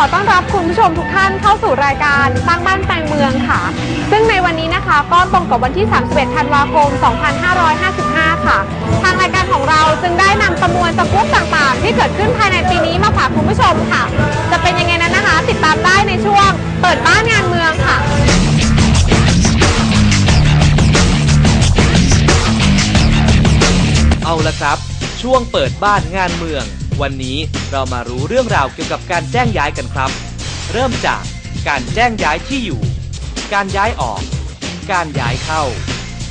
ขอต้อนรับคุณผู้ชมทุกท่านเข้าสู่รายการสร้างบ้านแปลงเมืองค่ะ ซึ่งในวันนี้นะคะก็ตรงกับวันที่ 31 ธันวาคม 2555 ค่ะ ทางรายการของเราจึงได้นำประมวลสกู๊ปต่างๆ ที่เกิดขึ้นภายในปีนี้มาฝากคุณผู้ชมค่ะ จะเป็นยังไงนั้นนะคะ ติดตามได้ในช่วงเปิดบ้านงานเมืองค่ะเอาละครับ ช่วงเปิดบ้านงานเมือง วันนี้เรามารู้เรื่องราวเกี่ยวกับการแจ้งย้ายกันครับ เริ่มจากการแจ้งย้ายที่อยู่ การย้ายออก การย้ายเข้า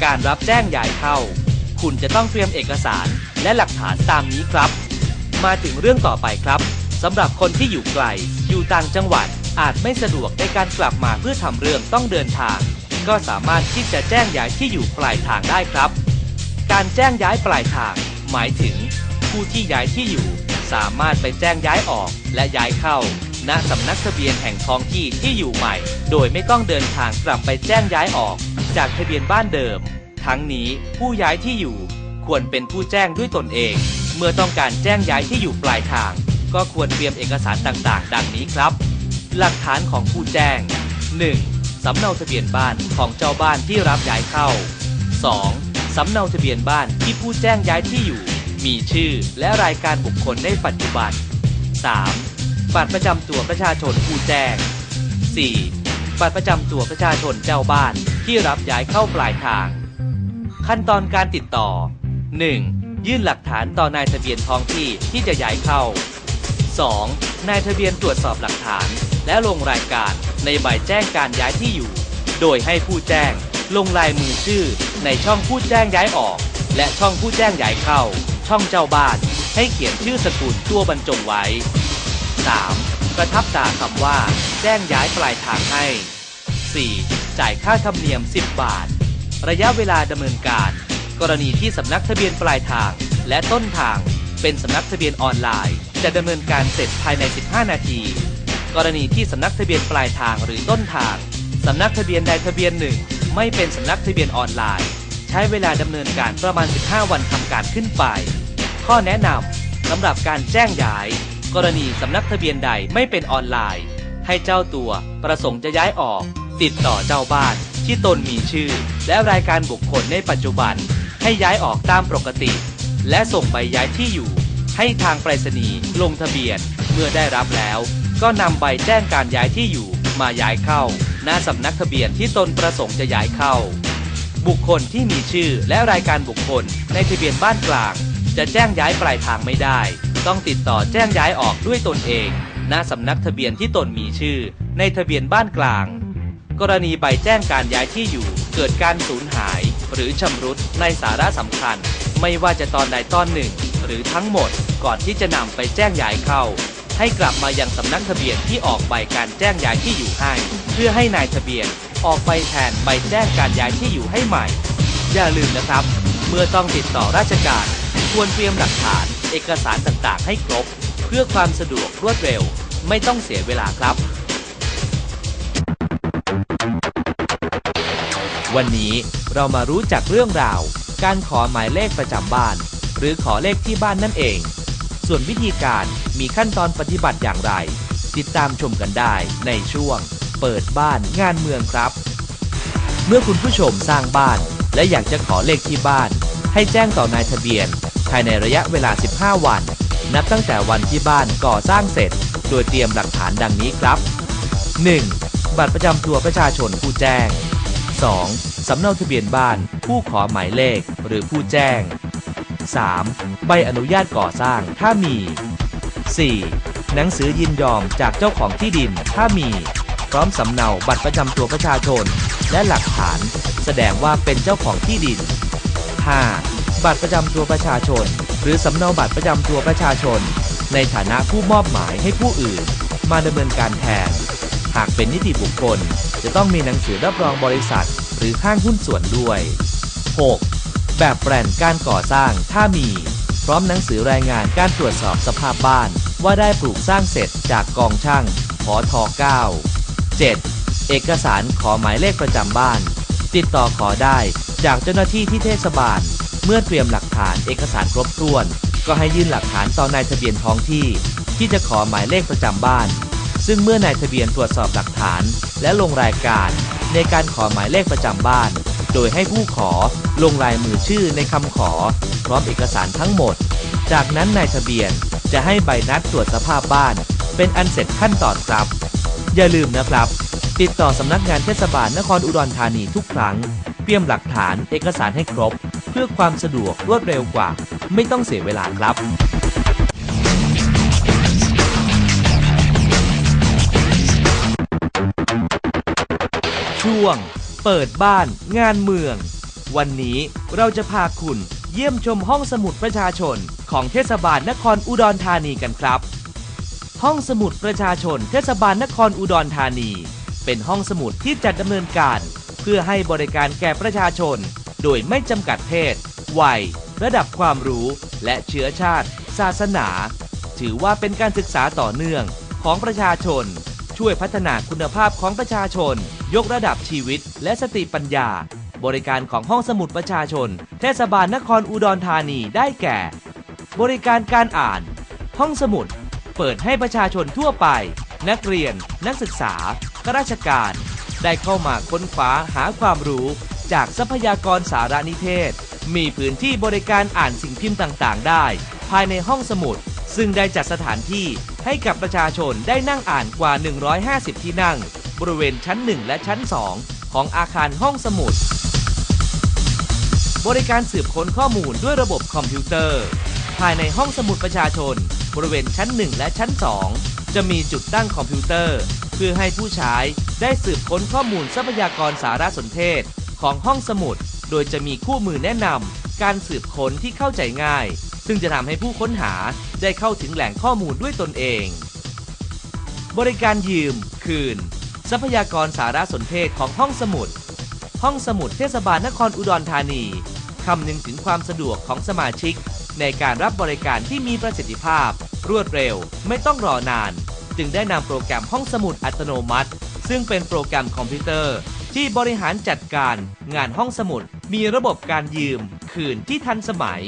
การรับแจ้งย้ายเข้า คุณจะต้องเตรียมเอกสารและหลักฐานตามนี้ครับ มาถึงเรื่องต่อไปครับสำหรับคนที่อยู่ไกล อยู่ต่างจังหวัดอาจไม่สะดวกในการกลับมาเพื่อทำเรื่องต้องเดินทาง ก็สามารถที่จะแจ้งย้ายที่อยู่ปลายทางได้ครับ การแจ้งย้ายปลายทาง หมายถึง ผู้ที่ย้ายที่อยู่ สามารถไปแจ้งย้ายออกและย้ายเข้า ณสำนักทะเบียนแห่งท้องที่ที่อยู่ใหม่ โดยไม่ต้องเดินทางกลับไปแจ้งย้ายออก จากทะเบียนบ้านเดิม ทั้งนี้ผู้ย้ายที่อยู่ควรเป็นผู้แจ้งด้วยตนเอง เมื่อต้องการแจ้งย้ายที่อยู่ปลายทาง ก็ควรเตรียมเอกสารต่างๆ ดังนี้ครับ หลักฐานของผู้แจ้ง 1. สำเนาทะเบียนบ้านของเจ้าบ้านที่รับย้ายเข้า 2. สำเนาทะเบียนบ้านที่ผู้แจ้งย้ายที่อยู่ มีชื่อและรายการบุคคลในปัจจุบัน 3. บัตรประจำตัวประชาชนผู้แจ้ง 4. บัตรประจำตัวประชาชนเจ้าบ้านที่รับย้ายเข้าปลายทาง ขั้นตอนการติดต่อ 1. ยื่นหลักฐานต่อนายทะเบียนท้องที่ที่จะย้ายเข้า 2. นายทะเบียนตรวจสอบหลักฐาน และลงรายการในใบแจ้งการย้ายที่อยู่ โดยให้ผู้แจ้งลงลายมือชื่อในช่องผู้แจ้งย้ายออก และช่องผู้แจ้งย้ายเข้า ช่องเจ้าบ้านให้เขียนชื่อสกุลตัวบรรจงไว้ 3. ประทับตาคำว่า แจ้งย้ายปลายทางให้ 4. จ่ายค่าธรรมเนียม 10 บาท ระยะเวลาดำเนินการ กรณีที่สำนักทะเบียนปลายทางและต้นทาง เป็นสำนักทะเบียนออนไลน์ จะดำเนินการเสร็จภายใน 15 นาที กรณีที่สำนักทะเบียนปลายทางหรือต้นทางสำนักทะเบียนใดทะเบียนหนึ่ง ไม่เป็นสำนักทะเบียนออนไลน์ ใช้เวลาดำเนินการประมาณ 15 วันทำการขึ้นไป ข้อแนะนำสำหรับการแจ้งย้าย กรณีสำนักทะเบียนใดไม่เป็นออนไลน์ ให้เจ้าตัวประสงค์จะย้ายออก ติดต่อเจ้าบ้านที่ตนมีชื่อ และรายการบุคคลในปัจจุบัน ให้ย้ายออกตามปกติ และส่งใบย้ายที่อยู่ ให้ทางไปรษณีย์ลงทะเบียนเมื่อได้รับแล้ว ก็นำใบแจ้งการย้ายที่อยู่มาย้ายเข้า หน้าสำนักทะเบียนที่ตนประสงค์จะย้ายเข้า บุคคลที่มีชื่อและรายการบุคคลในทะเบียนบ้านกลาง จะแจ้งย้ายปลายทางไม่ได้ ต้องติดต่อแจ้งย้ายออกด้วยตนเอง ณสำนักทะเบียนที่ตนมีชื่อ ในทะเบียนบ้านกลาง กรณีใบแจ้งการย้ายที่อยู่เกิดการสูญหาย หรือชำรุดในสาระสำคัญ ไม่ว่าจะตอนใดตอนหนึ่ง หรือทั้งหมดก่อนที่จะนำไปแจ้งย้ายเข้า ให้กลับมายังสำนักทะเบียนที่ออกใบการแจ้งย้ายที่อยู่ให้ เพื่อให้นายทะเบียน ออกใบแทนใบแจ้งการย้ายที่อยู่ให้ใหม่ อย่าลืมนะครับ เมื่อต้องติดต่อราชการ ควรเตรียมหลักฐาน เอกสารต่างๆ ให้ครบ เพื่อความสะดวกรวดเร็ว ไม่ต้องเสียเวลาครับ วันนี้เรามารู้จักเรื่องราว การขอหมายเลขประจำบ้าน หรือขอเลขที่บ้านนั่นเอง ส่วนวิธีการมีขั้นตอนปฏิบัติอย่างไร ติดตามชมกันได้ในช่วง เปิดบ้านงานเมืองครับ เมื่อคุณผู้ชมสร้างบ้าน และอยากจะขอเลขที่บ้าน ให้แจ้งต่อนายทะเบียน ภายในระยะเวลา 15 วัน นับตั้งแต่วันที่บ้านก่อสร้างเสร็จ โดยเตรียมหลักฐานดังนี้ครับ 1. บัตรประจำตัวประชาชนผู้แจ้ง 2. สำเนาทะเบียนบ้านผู้ขอหมายเลขหรือผู้แจ้ง 3. ใบอนุญาตก่อสร้างถ้ามี 4. หนังสือยินยอมจากเจ้าของที่ดินถ้ามี พร้อมสำเนาบัตรประจำตัวประชาชน และหลักฐาน แสดงว่าเป็นเจ้าของที่ดิน 5. บัตรประจำตัวประชาชน หรือสำเนาบัตรประจำตัวประชาชน ในฐานะผู้มอบหมายให้ผู้อื่น มาดำเนินการแทน หากเป็นนิติบุคคล จะต้องมีหนังสือรับรองบริษัท หรือห้างหุ้นส่วนด้วย 6. แบบแปลนการก่อสร้างถ้ามี พร้อมหนังสือรายงานการตรวจสอบสภาพบ้าน ว่าได้ปลูกสร้างเสร็จจากกองช่างพอท9 7. เอกสารขอหมายเลขประจำบ้าน ติดต่อขอได้จากเจ้าหน้าที่ที่เทศบาล เมื่อเตรียมหลักฐานเอกสารครบถ้วน ก็ให้ยื่นหลักฐานต่อนายทะเบียนท้องที่ ที่จะขอหมายเลขประจำบ้าน ซึ่งเมื่อนายทะเบียนตรวจสอบหลักฐาน และลงรายการในการขอหมายเลขประจำบ้าน โดยให้ผู้ขอลงลายมือชื่อในคำขอ พร้อมเอกสารทั้งหมด จากนั้นนายทะเบียนจะให้ใบนัดตรวจสภาพบ้าน เป็นอันเสร็จขั้นตอนครับ อย่าลืมนะครับ ติดต่อสำนักงานเทศบาลนครอุดรธานีทุกครั้ง เตรียมหลักฐานเอกสารให้ครบ เพื่อความสะดวกรวดเร็วกว่า ไม่ต้องเสียเวลาครับช่วง เปิดบ้าน งานเมือง วันนี้เราจะพาคุณเยี่ยมชมห้องสมุดประชาชนของเทศบาลนครอุดรธานีกันครับ ห้องสมุดประชาชนเทศบาลนครอุดรธานี เป็นห้องสมุดที่จัดดำเนินการ เพื่อให้บริการแก่ประชาชน โดยไม่จำกัดเพศ วัย ระดับความรู้และเชื้อชาติ ศาสนา ถือว่าเป็นการศึกษาต่อเนื่องของประชาชน ช่วยพัฒนาคุณภาพของประชาชน ยกระดับชีวิตและสติปัญญา บริการของห้องสมุดประชาชน เทศบาลนครอุดรธานีได้แก่ บริการการอ่าน ห้องสมุด เปิดให้ประชาชนทั่วไป นักเรียน นักศึกษาข้าราชการ ได้เข้ามาค้นคว้าหาความรู้ จากทรัพยากรสารนิเทศ มีพื้นที่บริการอ่านสิ่งพิมพ์ต่างๆ ได้ ภายในห้องสมุด ซึ่งได้จัดสถานที่ให้กับประชาชนได้นั่งอ่านกว่า 150 ที่นั่ง บริเวณชั้น 1 และชั้น 2 ของอาคารห้องสมุด บริการสืบค้นข้อมูลด้วยระบบคอมพิวเตอร์ ภายในห้องสมุดประชาชน บริเวณชั้น 1 และชั้น 2 จะมีจุดตั้งคอมพิวเตอร์ เพื่อให้ผู้ใช้ได้สืบค้นข้อมูลทรัพยากรสารสนเทศของห้องสมุด โดยจะมีคู่มือแนะนำการสืบค้นที่เข้าใจง่าย ซึ่งจะทำให้ผู้ค้นหาได้เข้าถึงแหล่งข้อมูลด้วยตนเอง บริการยืม คืน ทรัพยากรสารสนเทศของห้องสมุด ห้องสมุดเทศบาลนครอุดรธานีคำนึงถึงความสะดวกของสมาชิก ในการรับบริการที่มีประสิทธิภาพ รวดเร็ว ไม่ต้องรอนาน จึงได้นำโปรแกรมห้องสมุดอัตโนมัติ ซึ่งเป็นโปรแกรมคอมพิวเตอร์ ที่บริหารจัดการ งานห้องสมุด มีระบบการยืม คืนที่ทันสมัย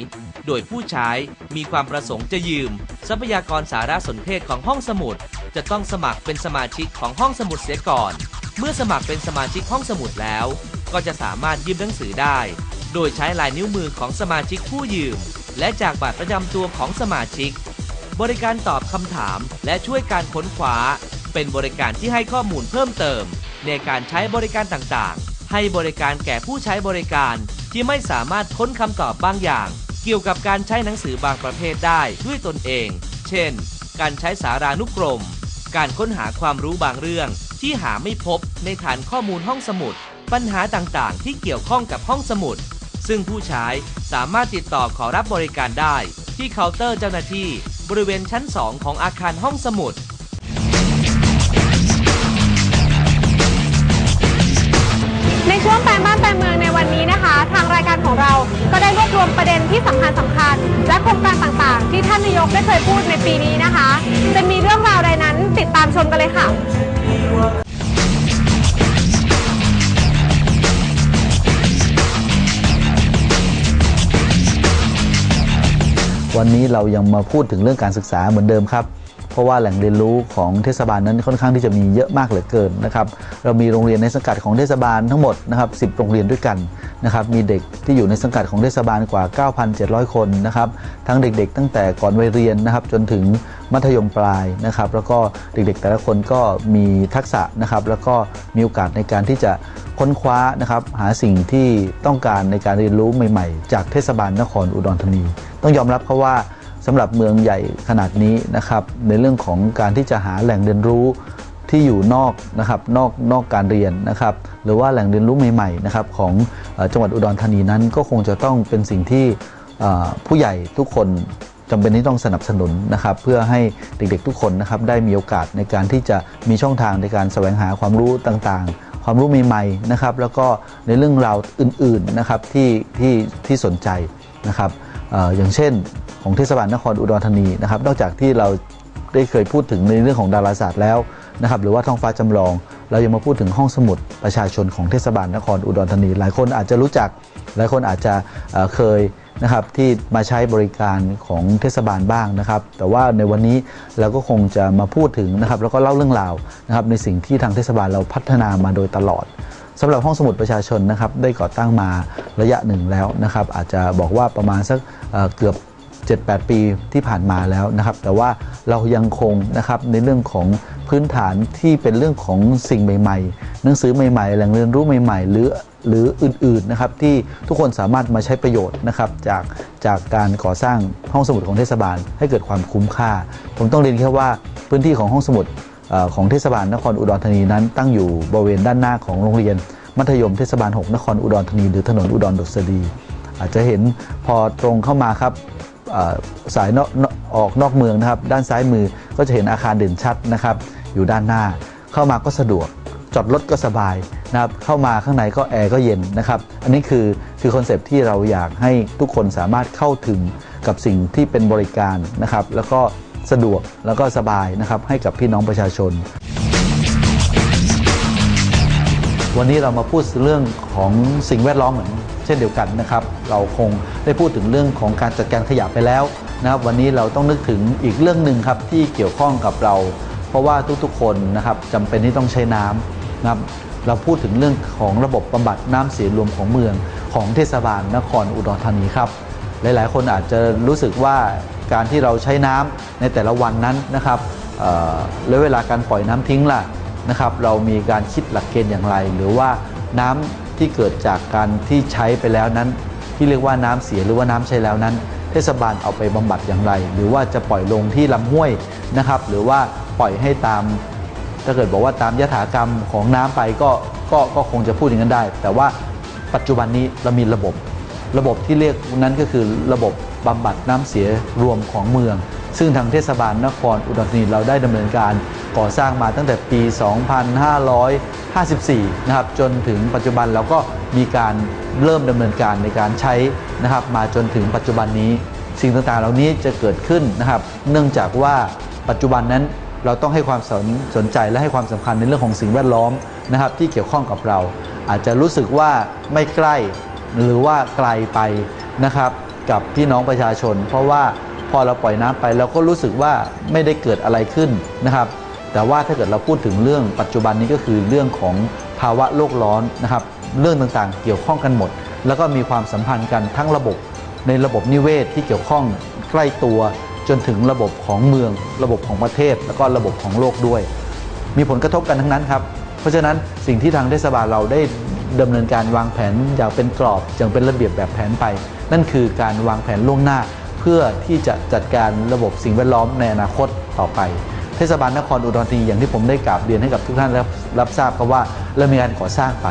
โดยผู้ใช้มีความประสงค์จะยืม ทรัพยากรสารสนเทศของห้องสมุด จะต้องสมัครเป็นสมาชิกของห้องสมุดเสียก่อน เมื่อสมัครเป็นสมาชิกห้องสมุดแล้ว ก็จะสามารถยืมหนังสือได้ โดยใช้ลายนิ้วมือของสมาชิกผู้ยืม และจากบัตรประจำตัวของสมาชิก บริการตอบคำถามและช่วยการค้นคว้า เป็นบริการที่ให้ข้อมูลเพิ่มเติม ในการใช้บริการต่างๆ ให้บริการแก่ผู้ใช้บริการที่ไม่สามารถค้นคำตอบบางอย่าง เกี่ยวกับการใช้หนังสือบางประเภทได้ด้วยตนเอง เช่น การใช้สารานุกรม การค้นหาความรู้บางเรื่องที่หาไม่พบในฐานข้อมูลห้องสมุด ปัญหาต่างๆ ที่เกี่ยวข้องกับห้องสมุด ซึ่งผู้ใช้สามารถติดต่อขอรับบริการได้ ที่เคาน์เตอร์เจ้าหน้าที่ บริเวณชั้น 2 ของอาคารห้องสมุด ในช่วงแปลงบ้านแปลงเมืองในวันนี้นะคะ ทางรายการของเราก็ได้รวบรวมประเด็นที่สำคัญสำคัญ และโครงการต่างๆ ที่ท่านนายกได้เคยพูดในปีนี้นะคะ จะมีเรื่องราวใดนั้นติดตามชมกันเลยค่ะ วันนี้เรายังมาพูดถึงเรื่องการศึกษาเหมือนเดิมครับ เพราะว่าแหล่งเรียนรู้ของเทศบาลนั้นค่อนข้างที่จะมีเยอะมากเหลือเกินนะครับเรามีโรงเรียนในสังกัดของเทศบาลทั้งหมดนะครับ10 โรงเรียนด้วยกันนะครับมีเด็กที่อยู่ในสังกัดของเทศบาลกว่า 9,700 คนนะครับทั้งเด็กๆ ตั้งแต่ก่อนวัยเรียนนะครับจนถึงมัธยมปลายนะครับแล้วก็เด็กๆ แต่ละคนก็มีทักษะนะครับแล้วก็มีโอกาสในการที่จะค้นคว้านะครับหาสิ่งที่ต้องการในการเรียนรู้ใหม่ ๆ จากเทศบาลนครอุดรธานี ต้องยอมรับเพราว่า สำหรับเมืองใหญ่ขนาดนี้นะครับ ในเรื่องของการที่จะหาแหล่งเรียนรู้ที่อยู่นอกนะครับนอกนอกการเรียนนะครับ หรือว่าแหล่งเรียนรู้ใหม่ๆนะครับของจังหวัดอุดรธานีนั้น ก็คงจะต้องเป็นสิ่งที่ผู้ใหญ่ทุกคนจำเป็นที่ต้องสนับสนุนนะครับ เพื่อให้เด็กๆทุกคนนะครับได้มีโอกาสในการที่จะมีช่องทางในการแสวงหาความรู้ต่างๆ ความรู้ใหม่ๆนะครับ แล้วก็ในเรื่องราวอื่นๆนะครับที่ที่ที่สนใจนะครับ อย่างเช่นของเทศบาลนครอุดรธานีนะครับนอกจากที่เราได้เคยพูดถึงในเรื่องของดาราศาสตร์แล้วนะครับหรือว่าท้องฟ้าจำลอง เรายังมาพูดถึงห้องสมุดประชาชนของเทศบาลนครอุดรธานี หลายคนอาจจะรู้จักหลายคนอาจจะเคยนะครับที่มาใช้บริการของเทศบาลบ้างนะครับ แต่ว่าในวันนี้เราก็คงจะมาพูดถึงนะครับแล้วก็เล่าเรื่องราวนะครับในสิ่งที่ทางเทศบาลเราพัฒนามาโดยตลอด สำหรับห้องสมุดประชาชนนะครับได้ก่อตั้งมาระยะหนึ่งแล้วนะครับอาจจะบอกว่าประมาณสักเอ่อเกือบ 7-8 ปีที่ผ่านมาแล้วนะครับแต่ว่าเรายังคงนะครับในเรื่องของพื้นฐานที่เป็นเรื่องของสิ่งใหม่ๆ หนังสือใหม่ๆ แหล่งเรียนรู้ใหม่ๆ หรือหรืออื่นๆนะครับที่ทุกคนสามารถมาใช้ประโยชน์นะครับจากจากการก่อสร้างห้องสมุดของเทศบาล ให้เกิดความคุ้มค่า ผมต้องเรียนแค่ว่าพื้นที่ของห้องสมุด ของเทศบาลนครอุดรธานีนั้น ตั้งอยู่บริเวณด้านหน้าของโรงเรียน มัธยมเทศบาล 6 นครอุดรธานี หรือถนนอุดรดุษฎีอาจจะเห็นพอตรงเข้ามาครับสายออกนอกเมืองนะครับ ด้านซ้ายมือก็จะเห็นอาคารเด่นชัดนะครับ อยู่ด้านหน้า เข้ามาก็สะดวก จอดรถก็สบายนะครับเข้ามาข้างในก็แอร์ก็เย็นนะครับ อันนี้คือคือคอนเซปที่เราอยากให้ทุกคนสามารถเข้าถึงกับสิ่งที่เป็นบริการนะครับ แล้วก็ สะดวกแล้วก็สบายนะครับให้กับพี่น้องประชาชน วันนี้เรามาพูดเรื่องของสิ่งแวดล้อมเหมือนเช่นเดียวกันนะครับ เราคงได้พูดถึงเรื่องของการจัดการขยะไปแล้วนะครับวันนี้เราต้องนึกถึงอีกเรื่องหนึ่งครับที่เกี่ยวข้องกับเรา เพราะว่าทุกๆคนนะครับจำเป็นที่ต้องใช้น้ำนะครับเราพูดถึงเรื่องของระบบบำบัดน้ำเสียรวมของเมืองของเทศบาลนครอุดรธานีครับ หลายๆ คนอาจจะรู้สึกว่า การที่เราใช้น้ำในแต่ละวันนั้นนะครับแล้วเวลาการปล่อยน้ำทิ้งล่ะนะครับ เรามีการคิดหลักเกณฑ์อย่างไร หรือว่าน้ำที่เกิดจากการที่ใช้ไปแล้วนั้น ที่เรียกว่าน้ำเสียหรือว่าน้ำใช้แล้วนั้น เทศบาลเอาไปบำบัดอย่างไร หรือว่าจะปล่อยลงที่ลำห้วยนะครับ หรือว่าปล่อยให้ตาม ถ้าเกิดบอกว่าตามยถากรรมของน้ำไปก็ก็ก็คงจะพูดอย่างนั้นได้ แต่ว่าปัจจุบันนี้เรามีระบบ ระบบที่เรียกนั้นก็คือระบบบำบัดน้ำเสียรวมของเมือง ซึ่งทางเทศบาลนครอุดรธานีเราได้ดำเนินการก่อสร้างมาตั้งแต่ปี 2554 นะครับจนถึงปัจจุบันเราก็มีการเริ่มดำเนินการในการใช้นะครับมาจนถึงปัจจุบันนี้ สิ่งต่างๆ เหล่านี้จะเกิดขึ้นนะครับ เนื่องจากว่าปัจจุบันนั้นเราต้องให้ความสนสนใจและให้ความสำคัญในเรื่องของสิ่งแวดล้อมนะครับที่เกี่ยวข้องกับเรา อาจจะรู้สึกว่าไม่ใกล้ หรือว่าไกลไปนะครับกับพี่น้องประชาชน เพราะว่าพอเราปล่อยน้ำไปเราก็รู้สึกว่าไม่ได้เกิดอะไรขึ้นนะครับ แต่ว่าถ้าเกิดเราพูดถึงเรื่องปัจจุบันนี้ก็คือเรื่องของภาวะโลกร้อนนะครับ เรื่องต่างๆเกี่ยวข้องกันหมด แล้วก็มีความสัมพันธ์กันทั้งระบบในระบบนิเวศที่เกี่ยวข้องใกล้ตัวจนถึงระบบของเมือง ระบบของประเทศ แล้วก็ระบบของโลกด้วย มีผลกระทบกันทั้งนั้นครับ เพราะฉะนั้นสิ่งที่ทางเทศบาลเราได้ ดำเนินการวางแผนอย่างเป็นกรอบอย่างเป็นระเบียบแบบแผนไป นั่นคือการวางแผนล่วงหน้า เพื่อที่จะจัดการระบบสิ่งแวดล้อมในอนาคตต่อไป เทศบาลนครอุดรธานีอย่างที่ผมได้กราบเรียนให้กับทุกท่านรับรับทราบครับว่าเรามีการก่อสร้างไป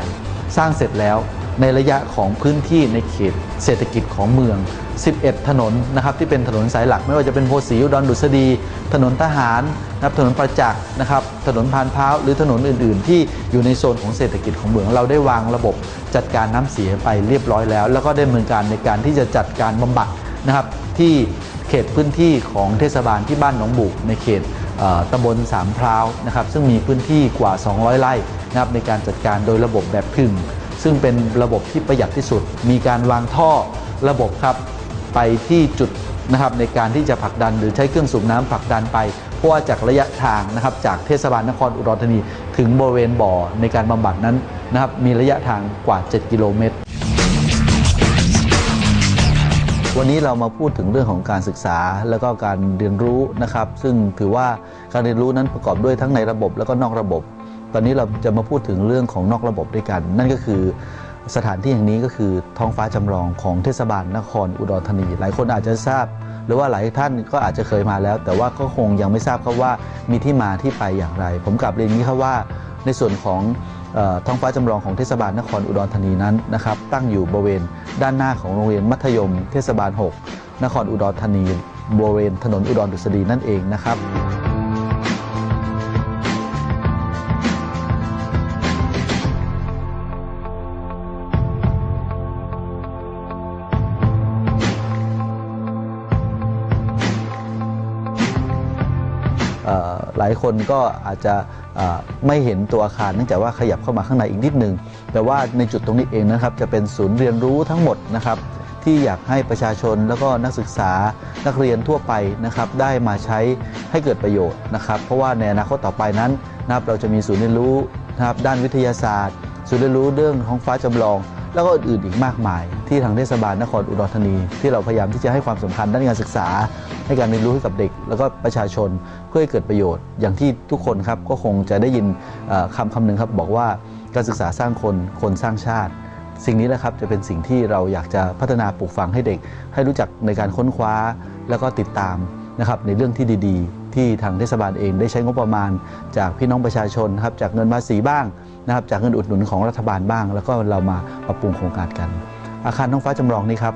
สร้างเสร็จแล้ว ในระยะของพื้นที่ในเขตเศรษฐกิจของเมือง 11 ถนนนะครับที่เป็นถนนสายหลัก ไม่ว่าจะเป็นโพสีอุดรดุษฎี ถนนทหารนะครับถนนประจักษ์นะครับถนนพานพ้าวหรือถนนอื่น ๆ ที่อยู่ในโซนของเศรษฐกิจของเมืองเราได้วางระบบจัดการน้ำเสียไปเรียบร้อยแล้ว แล้วก็ได้ดำเนินการในการที่จะจัดการบำบัดนะครับที่เขตพื้นที่ของเทศบาลที่บ้านหนองบุกในเขตตำบลสามพร้าวนะครับซึ่งมีพื้นที่กว่า 200 ไร่นะครับในการจัดการโดยระบบแบบพึ่ง ซึ่งเป็นระบบที่ประหยัดที่สุด มีการวางท่อระบบครับไปที่จุดนะครับในการที่จะผลักดันหรือใช้เครื่องสูบน้ำผลักดันไปเพราะว่าจากระยะทางนะครับจากเทศบาลนครอุดรธานี ถึงบริเวณบ่อในการบำบัดนั้นนะครับมีระยะทางกว่า 7 กิโลเมตร วันนี้เรามาพูดถึงเรื่องของการศึกษาแล้วก็การเรียนรู้นะครับ ซึ่งถือว่าการเรียนรู้นั้นประกอบด้วยทั้งในระบบแล้วก็นอกระบบ ตอนนี้เราจะมาพูดถึงเรื่องของนอกระบบด้วยกัน นั่นก็คือสถานที่แห่งนี้ก็คือท้องฟ้าจำลองของเทศบาลนครอุดรธานี หลายคนอาจจะทราบ หรือว่าหลายท่านก็อาจจะเคยมาแล้ว แต่ว่าก็คงยังไม่ทราบครับว่ามีที่มาที่ไปอย่างไร ผมกลับเรียนอย่างนี้ครับว่า ในส่วนของออท้องฟ้าจำลองของเทศบาลนครอุดรธานีนั้นนะครับตั้งอยู่บริเวณด้านหน้าของโรงเรียนมัธยม เทศบาล 6 นครอุดรธานีบริเวณถนนอุดรดุษฎีนั่นเองนะครับ หลายคนก็อาจจะไม่เห็นตัวอาคารเนื่องจากว่าขยับเข้ามาข้างในอีกนิดนึง แต่ว่าในจุดตรงนี้เองนะครับจะเป็นศูนย์เรียนรู้ทั้งหมดนะครับที่อยากให้ประชาชนแล้วก็นักศึกษานักเรียนทั่วไปนะครับได้มาใช้ให้เกิดประโยชน์นะครับเพราะว่าในอนาคตต่อไปนั้นนะครับเราจะมีศูนย์เรียนรู้นะครับด้านวิทยาศาสตร์ ศูนย์เรียนรู้เรื่องท้องฟ้าจำลอง แล้วก็อื่นๆอีกมากมาย ที่ทางเทศบาลนครอุดรธานี ที่เราพยายามที่จะให้ความสำคัญด้านการศึกษา ให้การเรียนรู้ให้กับเด็ก แล้วก็ประชาชนเพื่อให้เกิดประโยชน์ อย่างที่ทุกคนครับก็คงจะได้ยินคำคำหนึ่งครับบอกว่าการศึกษาสร้างคนคนสร้างชาติ สิ่งนี้แหละครับจะเป็นสิ่งที่เราอยากจะพัฒนาปลูกฝังให้เด็ก ให้รู้จักในการค้นคว้าแล้วก็ติดตามนะครับในเรื่องที่ดี ๆ ที่ทางเทศบาลเองได้ใช้งบประมาณ จากพี่น้องประชาชนครับจากเงินภาษีบ้าง นะครับจากเงินอุดหนุนของรัฐบาลบ้าง แล้วก็เรามาปรับปรุงโครงการกัน อาคารท้องฟ้าจำลองนี้ครับ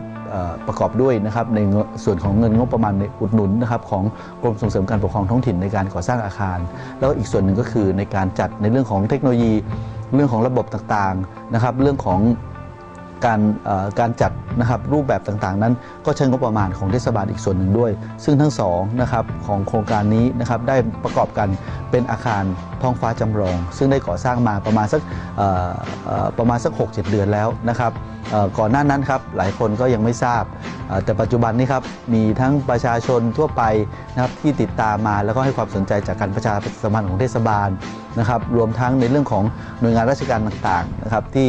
ประกอบด้วยนะครับในส่วนของเงินงบประมาณในอุดหนุนนะครับของกรมส่งเสริมการปกครองท้องถิ่นในการก่อสร้างอาคาร แล้วก็อีกส่วนหนึ่งก็คือในการจัดในเรื่องของเทคโนโลยี เรื่องของระบบต่างๆนะครับเรื่องของการการจัดนะครับรูปแบบต่างๆ นั้น ก็ใช้งบประมาณของเทศบาลอีกส่วนหนึ่งด้วย ซึ่งทั้งสองนะครับของโครงการนี้นะครับได้ประกอบกันเป็นอาคาร ท้องฟ้าจำลอง ซึ่งได้ก่อสร้างมาประมาณสักประมาณสัก 6-7 เดือนแล้วนะครับก่อนหน้านั้นครับหลายคนก็ยังไม่ทราบ แต่ปัจจุบันนี้ครับมีทั้งประชาชนทั่วไปนะครับที่ติดตามมาแล้วก็ให้ความสนใจจากการประชาสัมพันธ์ของเทศบาลนะครับรวมทั้งในเรื่องของหน่วยงานราชการต่างๆนะครับที่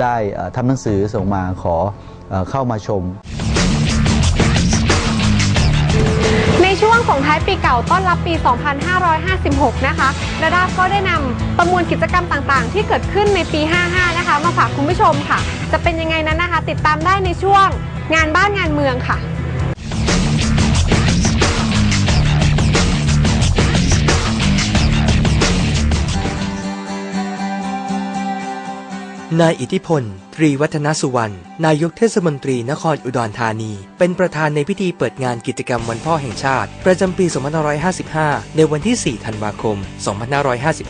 ได้ทำหนังสือส่งมาขอเข้ามาชม ช่วงส่งท้ายปีเก่าต้อนรับปี 2556 นะคะระดาก็ได้นำประมวลกิจกรรมต่างๆ ที่เกิดขึ้นในปี 55 นะคะ มาฝากคุณผู้ชมค่ะ จะเป็นยังไงนั้นนะคะ ติดตามได้ในช่วงงานบ้านงานเมืองค่ะ นายอิทธิพล ตรีวัฒนสุวรรณ นายกเทศมนตรีนครอุดรธานี เป็นประธานในพิธีเปิดงานกิจกรรมวันพ่อแห่งชาติ ประจำปี 2555 ในวันที่ 4 ธันวาคม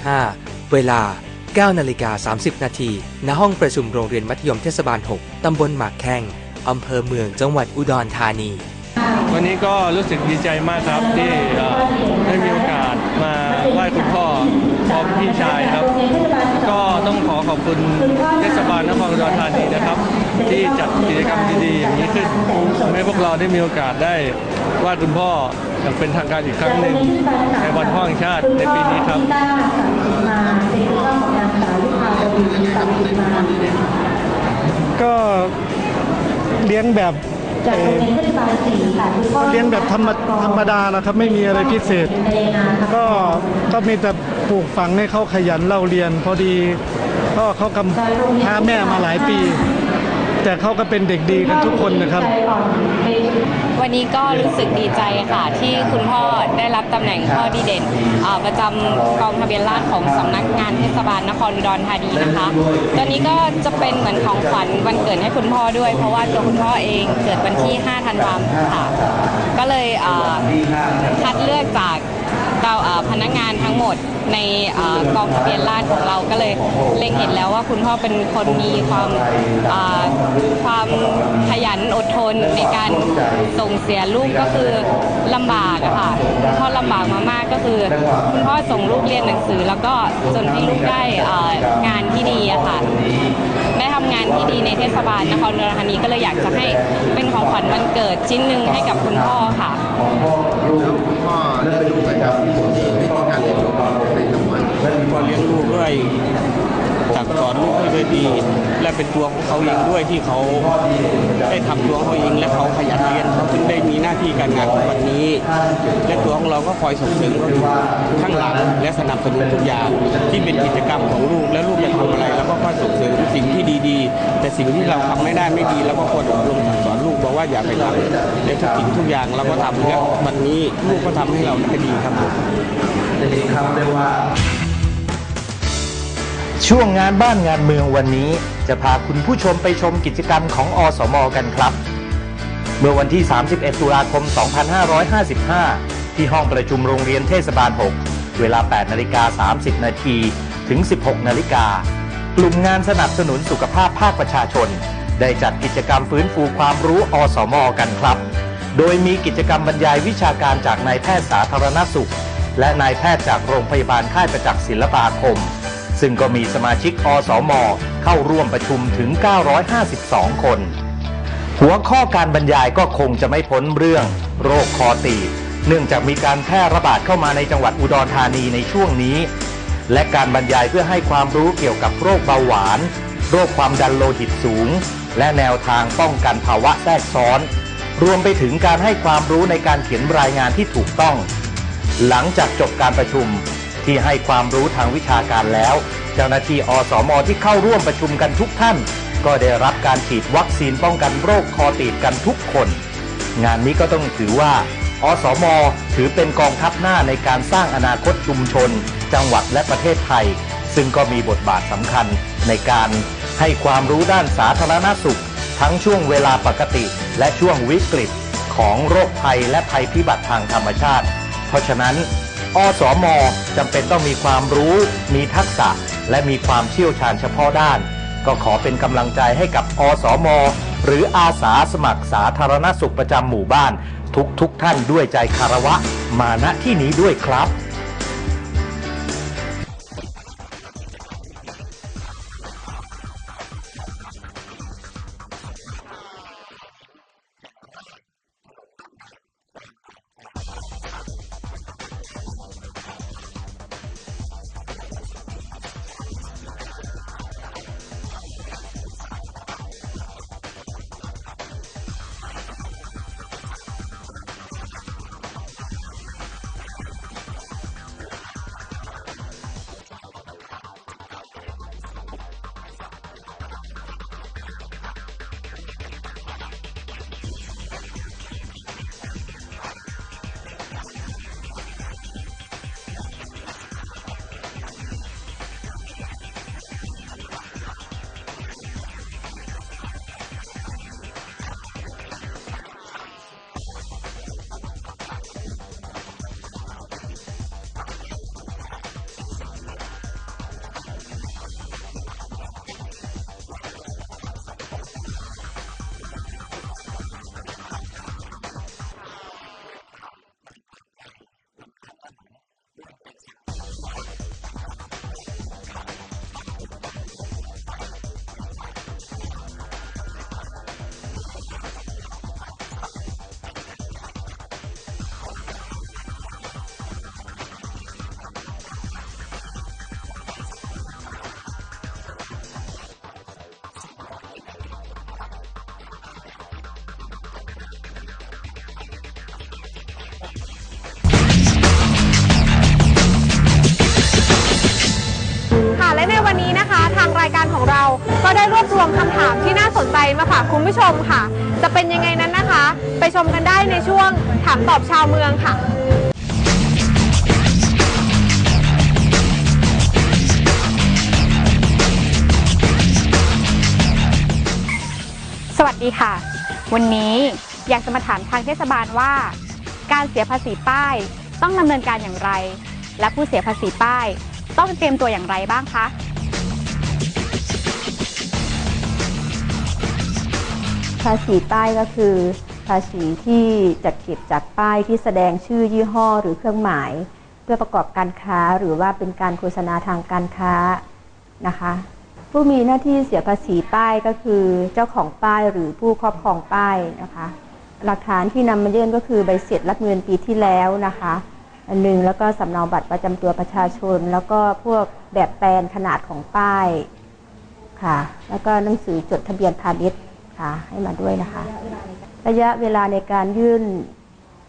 2555 เวลา 9 นาฬิกา 30 นาที ณ ห้องประชุมโรงเรียนมัธยมเทศบาล 6 ตำบลหมากแข้ง อำเภอเมือง จังหวัดอุดรธานี วันนี้ก็รู้สึกดีใจมากครับที่ได้มีโอกาสมาไหว้คุณพ่อ พร้อมพี่ชายครับ ก็ต้องขอขอบคุณเทศบาลนครอุดรธานีนะครับ ที่จัดกิจกรรมดีๆอย่างนี้ขึ้นทำให้พวกเราได้มีโอกาสได้ไหว้คุณพ่ออย่างเป็นทางการอีกครั้งหนึ่งในวันพ่อแห่งชาติในปีนี้ครับก็เลี้ยงแบบเอ่อเลี้ยงแบบธรรมธรรมดานะครับ ไม่มีอะไรพิเศษ ก็ก็มีแต่ ปลูกฝังให้เขาขยันเล่าเรียน พอดีก็เขากำพาแม่มาหลายปี แต่เขาก็เป็นเด็กดีกันทุกคนนะครับ วันนี้ก็รู้สึกดีใจค่ะ ที่คุณพ่อได้รับตำแหน่งพ่อดีเด่นประจำกองทะเบียนราษฎรของสำนักงานเทศบาลนครอุดรธานีนะคะตัวนี้ก็จะเป็นเหมือนของขวัญวันเกิดให้คุณพ่อด้วย เพราะว่าตัวคุณพ่อเองเกิดวันที่ 5 ธันวาคมค่ะ ก็เลยคัดเลือกจากเราพนักงานทั้งหมด ในกองทะเบียนราษฎรของเราก็เลยเล็งเห็นแล้วว่าคุณพ่อเป็นคนมีความความขยันอดทนในการส่งเสียลูกก็คือลำบากอะค่ะคุณพ่อลำบากมามากก็คือ คุณพ่อส่งลูกเรียนหนังสือ แล้วก็จนให้ลูกได้งานที่ดีอะค่ะได้ทำงานที่ดีในเทศบาลนครอุดรธานีก็เลยอยากจะให้เป็นของขวัญวันเกิดชิ้นหนึ่งให้กับคุณพ่อค่ะพ่อเลือกดูนะครับวิธีการเลี้ยงลูกในทุกวันก็ เลี้ยงลูกด้วยสั่งสอนลูกให้ด้วยดี และเป็นตัวของเขาเองด้วยที่เขาได้ทำตัวเขาเองและเขาขยันเรียนเขาถึงได้มีหน้าที่การงานของวันนี้ และตัวของเราก็คอยส่งเสริมเขาอยู่ข้างหลังและสนับสนุนทุกอย่างที่เป็นกิจกรรมของลูกและลูกอยากทำอะไรเราก็คอยส่งเสริมสิ่งที่ดีๆ แต่สิ่งที่เราทำไม่ได้ไม่ดีเราก็ควรอบรมสั่งสอนลูกบอกว่าอย่าไปทำและทุกสิ่งทุกอย่างเราก็ทำและวันนี้ลูกก็ทำให้เราได้ดีครับผมจะเห็นคำได้ว่า ช่วงงานบ้านงานเมืองวันนี้ จะพาคุณผู้ชมไปชมกิจกรรมของอสมกันครับ เมื่อวันที่ 31 ตุลาคม 2555 ที่ห้องประชุมโรงเรียนเทศบาล 6 เวลา 8 นาฬิกา 30 นาทีถึง 16 นาฬิกากลุ่มงานสนับสนุนสุขภาพภาคประชาชน ได้จัดกิจกรรมฟื้นฟูความรู้อสมกันครับ โดยมีกิจกรรมบรรยายวิชาการจากนายแพทย์สาธารณสุข และนายแพทย์จากโรงพยาบาลค่ายประจักษ์ศิลปาคม ซึ่งก็มีสมาชิกอสม เข้าร่วมประชุมถึง 952 คน หัวข้อการบรรยายก็คงจะไม่พ้นเรื่อง โรคคอตีบเนื่องจากมีการแพร่ระบาดเข้ามาในจังหวัดอุดรธานีในช่วงนี้ และการบรรยายเพื่อให้ความรู้เกี่ยวกับโรคเบาหวาน โรคความดันโลหิตสูง และแนวทางป้องกันภาวะแทรกซ้อน รวมไปถึงการให้ความรู้ในการเขียนรายงานที่ถูกต้อง หลังจากจบการประชุม ที่ให้ความรู้ทางวิชาการแล้ว เจ้าหน้าที่อสมที่เข้าร่วมประชุมกันทุกท่าน ก็ได้รับการฉีดวัคซีนป้องกันโรคคอตีบกันทุกคน งานนี้ก็ต้องถือว่า อสม ถือเป็นกองทัพหน้าในการสร้างอนาคตชุมชน จังหวัดและประเทศไทย ซึ่งก็มีบทบาทสำคัญในการให้ความรู้ด้านสาธารณสุข ทั้งช่วงเวลาปกติและช่วงวิกฤตของโรคภัยและภัยพิบัติทางธรรมชาติ เพราะฉะนั้น อสมจำเป็นต้องมีความรู้ มีทักษะ และมีความเชี่ยวชาญเฉพาะด้าน ก็ขอเป็นกำลังใจให้กับอสมหรืออาสาสมัครสาธารณสุขประจำหมู่บ้าน ทุกทุกท่านด้วยใจคารวะ มาณที่นี้ด้วยครับ ค่ะและในวันนี้นะคะ ทางรายการของเราก็ได้รวบรวมคำถามที่น่าสนใจมาฝากคุณผู้ชมค่ะ จะเป็นยังไงนั้นนะคะ ไปชมกันได้ในช่วงถามตอบชาวเมืองค่ะ สวัสดีค่ะ วันนี้อยากจะมาถามทางเทศบาลว่า การเสียภาษีป้าย ต้องดำเนินการอย่างไร และผู้เสียภาษีป้าย ต้องเตรียมตัวอย่างไรบ้างคะภาษีป้ายก็คือ ภาษีที่จัดเก็บจากป้ายที่แสดงชื่อยี่ห้อหรือเครื่องหมาย เพื่อประกอบการค้าหรือว่าเป็นการโฆษณาทางการค้านะคะ ผู้มีหน้าที่เสียภาษีป้ายก็คือ เจ้าของป้ายหรือผู้ครอบครองป้ายนะคะ หลักฐานที่นำมายื่นก็คือใบเสร็จรับเงินปีที่แล้วนะคะอันหนึ่งแล้วก็สำเนาบัตรประจำตัวประชาชน แล้วก็พวกแบบแปลนขนาดของป้ายค่ะ แล้วก็หนังสือจดทะเบียนพาณิชย์ค่ะให้มาด้วยนะคะ ระยะเวลาในการยื่น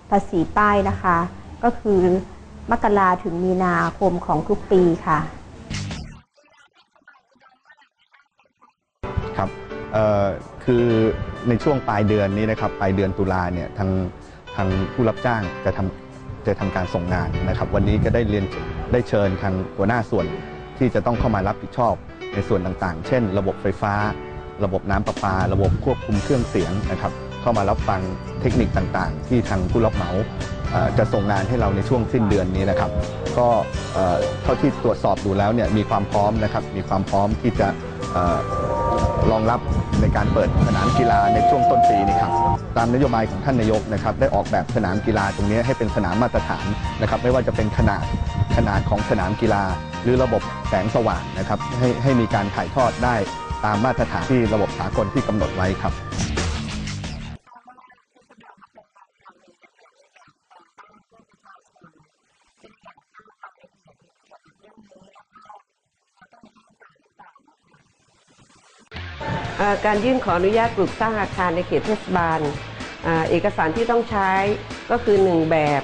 ภาษีป้ายนะคะ ก็คือมกราถึงมีนาคมของทุกปีค่ะ ครับคือ ในช่วงปลายเดือนนี้นะครับปลายเดือนตุลาเนี่ยทางทางผู้รับจ้างจะทำจะทำการส่งงานนะครับ วันนี้ก็ได้เรียนได้เชิญทางหัวหน้าส่วนที่จะต้องเข้ามารับผิดชอบในส่วนต่างๆ เช่น ระบบไฟฟ้า ระบบน้ำประปา ระบบควบคุมเครื่องเสียงนะครับเข้ามารับฟังเทคนิคต่างๆ ที่ทางผู้รับเหมาจะส่งงานให้เราในช่วงสิ้นเดือนนี้นะครับ ก็เท่าที่ตรวจสอบดูแล้วเนี่ยมีความพร้อมนะครับมีความพร้อมที่จะ รองรับในการเปิดสนามกีฬาในช่วงต้นปีนี้ครับตามนโยบายของท่านนายกนะครับได้ออกแบบสนามกีฬาตรงนี้ให้เป็นสนามมาตรฐานนะครับไม่ว่าจะเป็นขนาดขนาดของสนามกีฬา หรือระบบแสงสว่างนะครับให้ให้มีการถ่ายทอดได้ตามมาตรฐานที่ระบบสากลที่กำหนดไว้ครับ การยื่นขออนุญาตปลูกสร้างอาคารในเขตเทศบาลเอกสารที่ต้องใช้ก็คือ 1 แบบ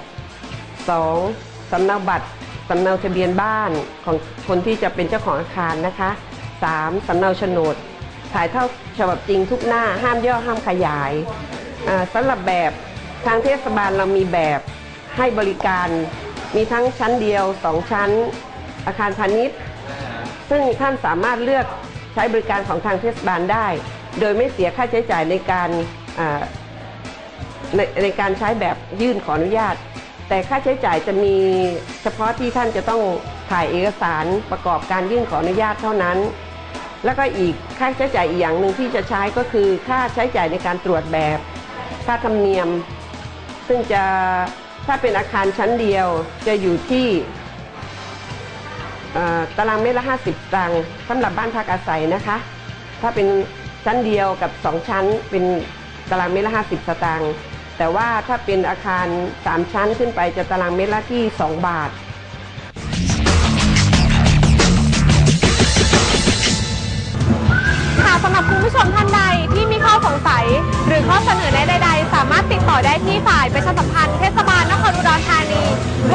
2. สำเนาบัตรสำเนาทะเบียนบ้านของคนที่จะเป็นเจ้าของอาคารนะคะ 3. สำเนาโฉนดถ่ายเท่าฉบับจริงทุกหน้าห้ามย่อห้ามขยายอ่าสำหรับแบบทางเทศบาลเรามีแบบให้บริการมีทั้งชั้นเดียว 2 ชั้นอาคารพาณิชย์ ซึ่งท่านสามารถเลือก ช้บริการของทางเทศบาลได้ โดยไม่เสียค่าใช้จ่ายในการในในการใช้แบบยื่นขออนุญาต แต่ค่าใช้จ่ายจะมีเฉพาะที่ท่านจะต้องถ่ายเอกสารประกอบการยื่นขออนุญาตเท่านั้น แล้วก็อีกค่าใช้จ่ายอีกอย่างหนึ่งที่จะใช้ก็คือค่าใช้จ่ายในการตรวจแบบ ค่าธรรมเนียม ซึ่งจะถ้าเป็นอาคารชั้นเดียวจะอยู่ที่ ตารางเมตรละ 50ตังค์สำหรับบ้านพักอาศัยนะคะ ถ้าเป็นชั้นเดียวกับ 2 ชั้นเป็นตารางเมตรละ 50 สตางค์แต่ว่าถ้าเป็นอาคาร 3 ชั้นขึ้นไปจะตารางเมตรละที่ 2 บาท ค่ะสำหรับคุณผู้ชมท่านใดที่มีข้อสงสัย หรือข้อเสนอแนะใด ๆ สามารถติดต่อได้ที่ฝ่ายประชาสัมพันธ์เท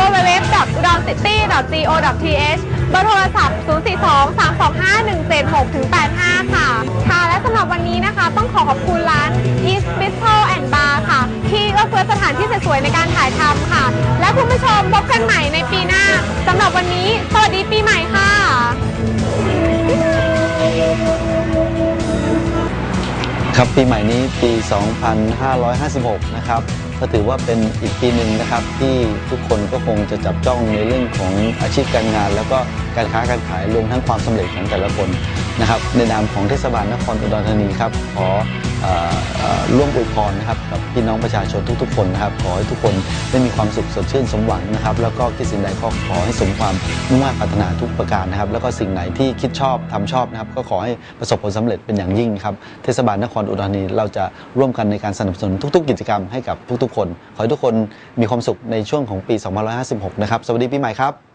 www.udoncity.go.th เบอร์โทรศัพท์ 042 325 176 85 ค่ะ ค่ะ และสำหรับวันนี้นะคะต้องขอขอบคุณร้าน East Bistro and Bar ค่ะ ที่เอื้อเฟื้อสถานที่สวยๆในการถ่ายทำค่ะ และคุณผู้ชมพบกันใหม่ในปีหน้าสำหรับวันนี้ สวัสดีปีใหม่ค่ะครับปีใหม่นี้ปี 2556 นะครับ ก็ถือว่าเป็นอีกปีหนึ่งนะครับ ที่ทุกคนก็คงจะจับจ้องในเรื่องของอาชีพการงาน แล้วก็การค้าการขายรวมทั้งความสำเร็จของแต่ละคนนะครับในนามของเทศบาลนครอุดรธานีครับขอ ร่วมอวยพรนะครับกับพี่น้องประชาชนทุกๆ คนนะครับขอให้ทุกคนได้มีความสุขสดชื่นสมหวังนะครับ แล้วก็คิดสิ่งใดก็ขอให้สมความมุ่งมั่นปรารถนาทุกประการนะครับ แล้วก็สิ่งไหนที่คิดชอบทำชอบนะครับ ก็ขอให้ประสบผลสำเร็จเป็นอย่างยิ่งครับเทศบาลนครอุดรธานีเราจะร่วมกันในการสนับสนุนทุก ๆ กิจกรรมให้กับทุกๆ คน ขอให้ทุกคนมีความสุขในช่วงของปี 2556 นะครับ สวัสดีปีใหม่ครับ